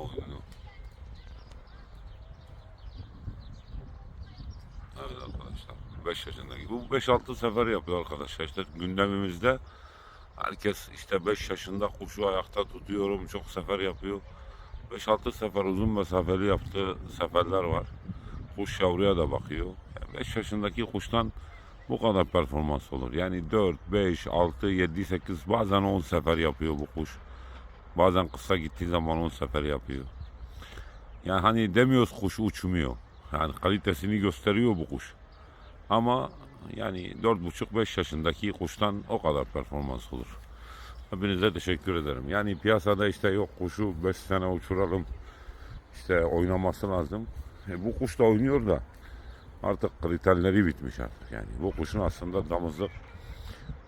vogliono. Evet arkadaşlar 5 yaşındaki bu 5-6 sefer yapıyor arkadaşlar işte gündemimizde herkes işte 5 yaşında kuşu ayakta tutuyorum çok sefer yapıyor 5-6 sefer uzun mesafeli yaptığı seferler var kuş yavruya da bakıyor 5 yaşındaki kuştan bu kadar performans olur. Yani 4, 5, 6, 7, 8 bazen 10 sefer yapıyor bu kuş. Bazen kısa gittiği zaman 10 sefer yapıyor. Yani hani demiyoruz kuş uçmuyor. Yani kalitesini gösteriyor bu kuş. Ama yani 4,5-5 yaşındaki kuştan o kadar performans olur. Hepinize teşekkür ederim. Yani piyasada işte yok kuşu 5 sene uçuralım. işte oynaması lazım. E, bu kuş da oynuyor da artık kriterleri bitmiş artık. Yani bu kuşun aslında damızlık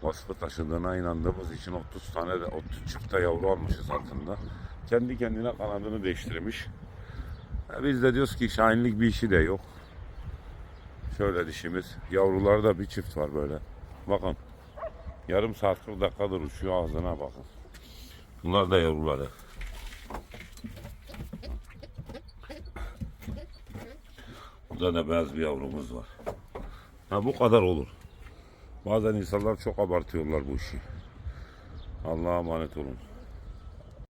vasfı taşıdığına inandığımız için 30 tane de 30 çifte yavru almışız altında. Kendi kendine kanadını değiştirmiş. E, biz de diyoruz ki şahinlik bir işi de yok. Şöyle dişimiz. Yavrularda bir çift var böyle. Bakın. Yarım saat 40 dakikadır uçuyor ağzına bakın. Bunlar da yavruları. Burada da beyaz bir yavrumuz var. Ha bu kadar olur. Bazen insanlar çok abartıyorlar bu işi. Allah'a emanet olun.